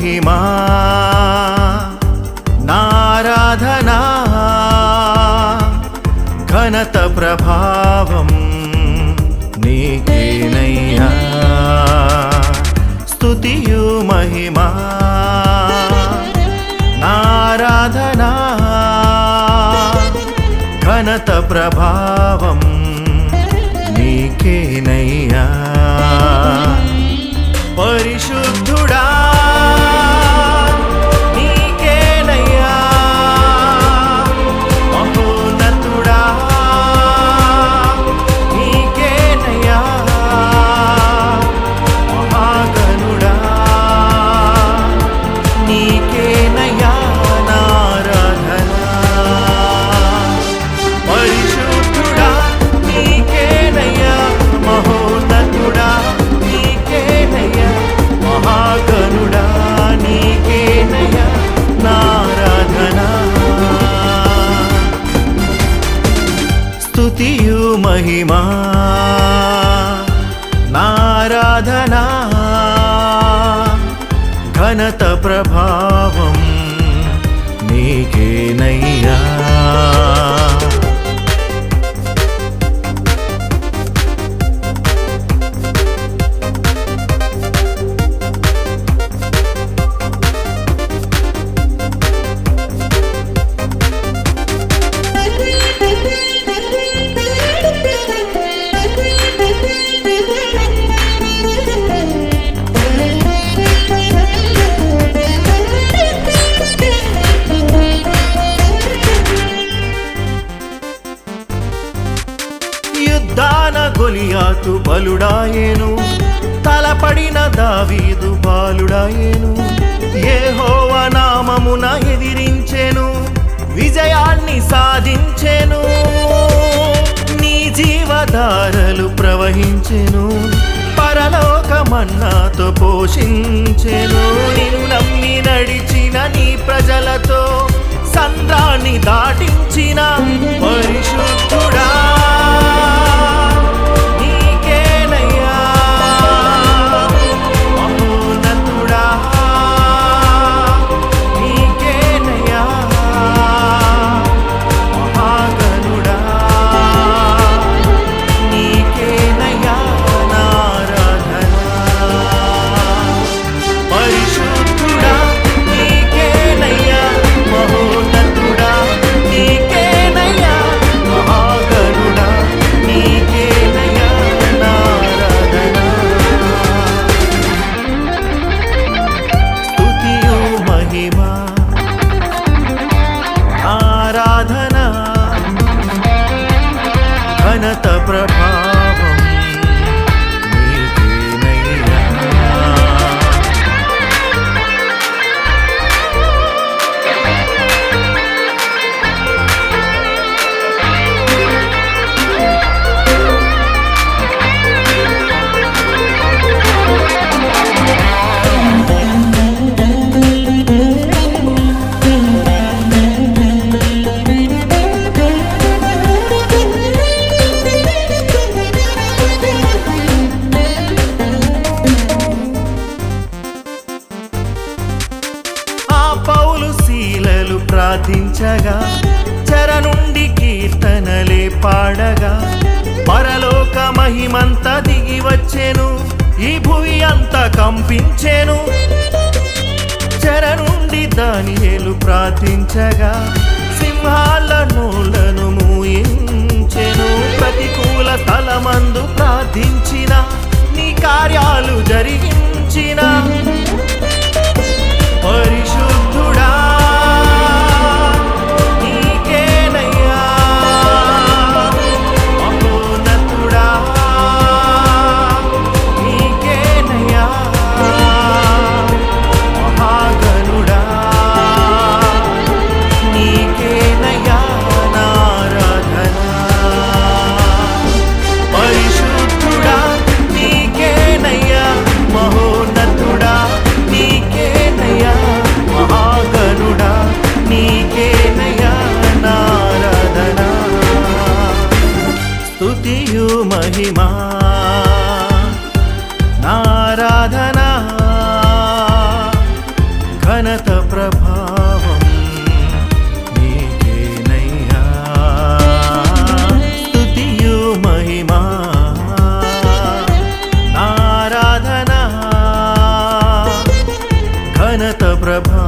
మహిమా నారాధనా ఘనత ప్రభావం నీకేనయ్యా. స్తుతియు మహిమా నారాధనా ఘనత ప్రభావం నీకేనయ్యా. పరిశు మహిమా నారాధనా ఘనత ప్రభావం నీకేనయ్యా. బలుడాయేను. తలపడిన దావీదు బాలుడాయేను. ఏహోవ నామమున ఎదిరించెను. విజయాన్ని సాధించెను. నీ జీవధారలు ప్రవహించెను. పరలోకమన్నాతో పోషించెను. నిన్ను నమ్మి నడిచిన నీ ప్రజలతో సంద్రాన్ని దాటించిన పరిశుద్ధుడా. अनन्तप्रभा ప్రార్థించగా చర నుండి కీర్తనలే పాడగా పరలోక మహిమంతా దిగి వచ్చేను ఈ భూమి అంతా కంపించేను. చెర నుండి దానియేలు ప్రార్థించగా సింహాల నోళ్ళను మూయించెను. ప్రతికూల తలమందు ప్రార్థించిన నీ కార్యాలు జరిగించిన ఆరాధన ఘనత ప్రభావం నీకేనయ్యా. స్తుతియు మహిమా. ఆరాధన ఘనత ప్రభా